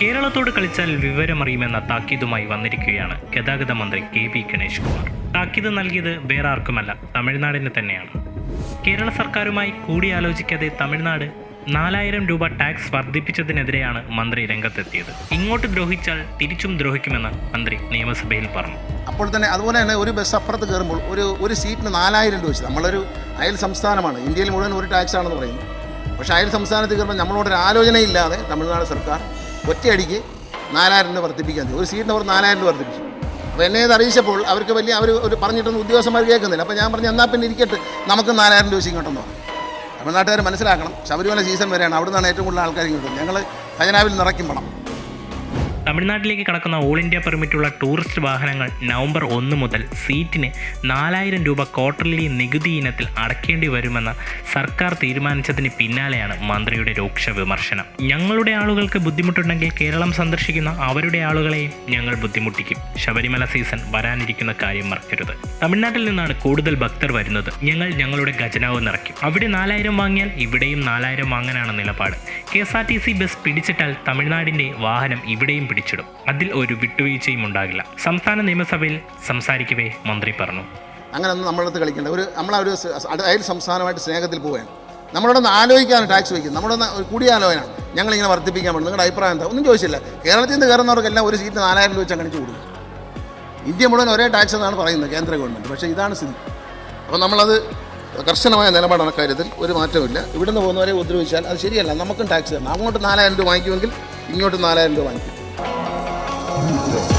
കേരളത്തോട് കളിച്ചാൽ വിവരമറിയുമെന്ന താക്കീതുമായി വന്നിരിക്കുകയാണ് ഗതാഗത മന്ത്രി കെ പി ഗണേഷ് കുമാർ. താക്കീത് നൽകിയത് വേറെ ആർക്കുമല്ല തമിഴ്നാടിന് തന്നെയാണ്. കേരള സർക്കാരുമായി കൂടിയാലോചിക്കാതെ തമിഴ്നാട് നാലായിരം രൂപ ടാക്സ് വർദ്ധിപ്പിച്ചതിനെതിരെയാണ് മന്ത്രി രംഗത്തെത്തിയത്. ഇങ്ങോട്ട് ദ്രോഹിച്ചാൽ തിരിച്ചും ദ്രോഹിക്കുമെന്ന് മന്ത്രി നിയമസഭയിൽ പറഞ്ഞു. അപ്പോൾ തന്നെ അതുപോലെ തന്നെ ഒരു ബസ് അപ്പുറത്ത് കയറുമ്പോൾ ഒരു ഒരു സീറ്റിന് നാലായിരം രൂപ നമ്മളൊരു അയൽ സംസ്ഥാനമാണ്. ഇന്ത്യയിൽ മുഴുവൻ ഒരു ടാക്സ് ആണെന്ന് പറയുന്നു. പക്ഷേ അയൽ സംസ്ഥാനത്ത് കയറുമ്പോൾ നമ്മളോടൊരു ആലോചനയില്ലാതെ തമിഴ്നാട് സർക്കാർ ഒറ്റയടിക്ക് നാലായിരം രൂപ വർദ്ധിപ്പിക്കാൻ ഒരു സീറ്റിന് അവർ നാലായിരം രൂപ വർദ്ധിപ്പിച്ചു. അപ്പോൾ എന്നെ ഇത് അറിയിച്ചപ്പോൾ അവർക്ക് വലിയ അവർ ഒരു പറഞ്ഞിട്ടൊന്നും ഉദ്യോഗസ്ഥന്മാർ കേൾക്കുന്നില്ല. അപ്പോൾ ഞാൻ പറഞ്ഞു എന്നാൽ പിന്നെ ഇരിക്കട്ടെ. നമുക്ക് നാലായിരം രൂപ ഇങ്ങോട്ടെന്ന് പറഞ്ഞു തമിഴ്നാട്ടുകാർ മനസ്സിലാക്കണം ശബരിമല സീസൺ വരെയാണ്. അവിടെ നിന്നാണ് ഏറ്റവും കൂടുതൽ ആൾക്കാർ ഇങ്ങോട്ട് ഞങ്ങൾ ഖജനാവിൽ നിറയ്ക്കും പണം. തമിഴ്നാട്ടിലേക്ക് കടക്കുന്ന ഓൾ ഇന്ത്യ പെർമിറ്റുള്ള ടൂറിസ്റ്റ് വാഹനങ്ങൾ നവംബർ ഒന്ന് മുതൽ സീറ്റിന് നാലായിരം രൂപ ക്വാർട്ടർലി നികുതി ഇനത്തിൽ അടയ്ക്കേണ്ടി വരുമെന്ന സർക്കാർ തീരുമാനിച്ചതിന് പിന്നാലെയാണ് മന്ത്രിയുടെ രൂക്ഷ വിമർശനം. ഞങ്ങളുടെ ആളുകൾക്ക് ബുദ്ധിമുട്ടുണ്ടെങ്കിൽ കേരളം സന്ദർശിക്കുന്ന അവരുടെ ആളുകളെയും ഞങ്ങൾ ബുദ്ധിമുട്ടിക്കും. ശബരിമല സീസൺ വരാനിരിക്കുന്ന കാര്യം മറക്കരുത്. തമിഴ്നാട്ടിൽ നിന്നാണ് കൂടുതൽ ഭക്തർ വരുന്നത്. ഞങ്ങൾ ഞങ്ങളുടെ ഖജനാവ് നിറയ്ക്കും. അവിടെ നാലായിരം വാങ്ങിയാൽ ഇവിടെയും നാലായിരം വാങ്ങാനാണ് നിലപാട്. K S R T C bus പിടിച്ചിട്ടാൽ തമിഴ്നാടിന്റെ വാഹനം ഇവിടെയും പിടിച്ചിടും അതിൽ ഒരു വിട്ടുവീഴ്ചയും ഉണ്ടാകില്ല. സംസ്ഥാന നിയമസഭയിൽ സംസാരിക്കവേ മന്ത്രി പറഞ്ഞു. അങ്ങനെ ഒന്നും നമ്മളടുത്ത് കളിക്കേണ്ട. ഒരു നമ്മളെ ഒരു അയൽ സംസ്ഥാനമായിട്ട് സ്നേഹത്തിൽ പോവുകയാണ്. നമ്മളോട് നമ്മളോടൊന്ന് ആലോചിക്കാണ് ടാക്സ് വയ്ക്കുന്നത്. നമ്മളൊന്ന് കൂടിയാലോചന. ഞങ്ങളിങ്ങനെ വർദ്ധിപ്പിക്കാൻ പറ്റും നിങ്ങളുടെ അഭിപ്രായം എന്താ? ഒന്നും ചോദിച്ചില്ല. കേരളത്തിൽ നിന്ന് കയറുന്നവർക്കെല്ലാം ഒരു സീറ്റ് നാലായിരം രൂപ വെച്ച് അങ്ങണിച്ച് കൊടുക്കും. ഇന്ത്യ മുഴുവൻ ഒരേ ടാക്സ് എന്നാണ് പറയുന്നത് കേന്ദ്ര ഗവൺമെന്റ് പക്ഷേ ഇതാണ് സ്ഥിതി. അപ്പോൾ നമ്മളത് കർശനമായ നിലപാടാണ് കാര്യത്തിൽ. ഒരു മാറ്റമില്ല ഇവിടുന്ന് പോകുന്നവരെ ഉപദ്രവിച്ചാൽ അത് ശരിയല്ല. നമുക്കും ടാക്സ് തരണം. അങ്ങോട്ട് നാലായിരം രൂപ വാങ്ങിക്കുമെങ്കിൽ ഇങ്ങോട്ട് നാലായിരം രൂപ വാങ്ങിക്കും. music.